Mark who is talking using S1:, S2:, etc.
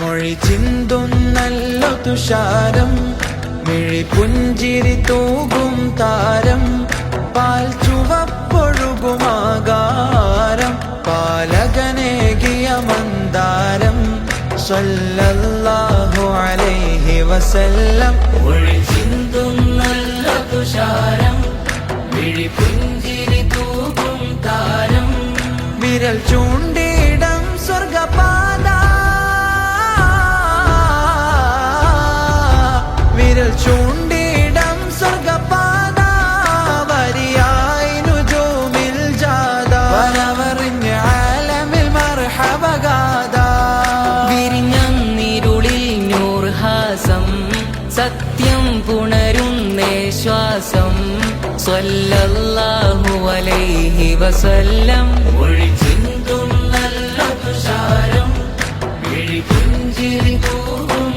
S1: മൊഴി ചിന്തുന്നല്ല തുഷാരം. മിഴി പുഞ്ചിരി തൂകും താരം. പാൽ ചുവപ്പൊഴുകുമാകാരം. പാലകനേകിയ മന്ദാരം. സല്ലല്ലാഹു അലൈഹി വസല്ലം.
S2: ഒഴിച്ചിന്തും നല്ല തുഷാരം. മിഴി പുഞ്ചിരി തൂകും താരം.
S1: വിരൽ ചൂണ്ടിയിടം ചൂണ്ടിയിടം സ്വർഗപാത വരിയായി നുജൂമിൽ ജാത വരവറിഞ്ഞ് ആലമിൽ മർഹബഗാദ.
S2: വിരിഞ്ഞിരുളിൽ നൂർഹാസം സത്യം പുണരുന്നേ ശ്വാസം. സ്വല്ലല്ലാഹു അലൈഹി വസല്ലം. ഒഴിച്ചിന്തും നല്ല തുഷാരം വിഴിപുഞ്ചിരി തൂകും.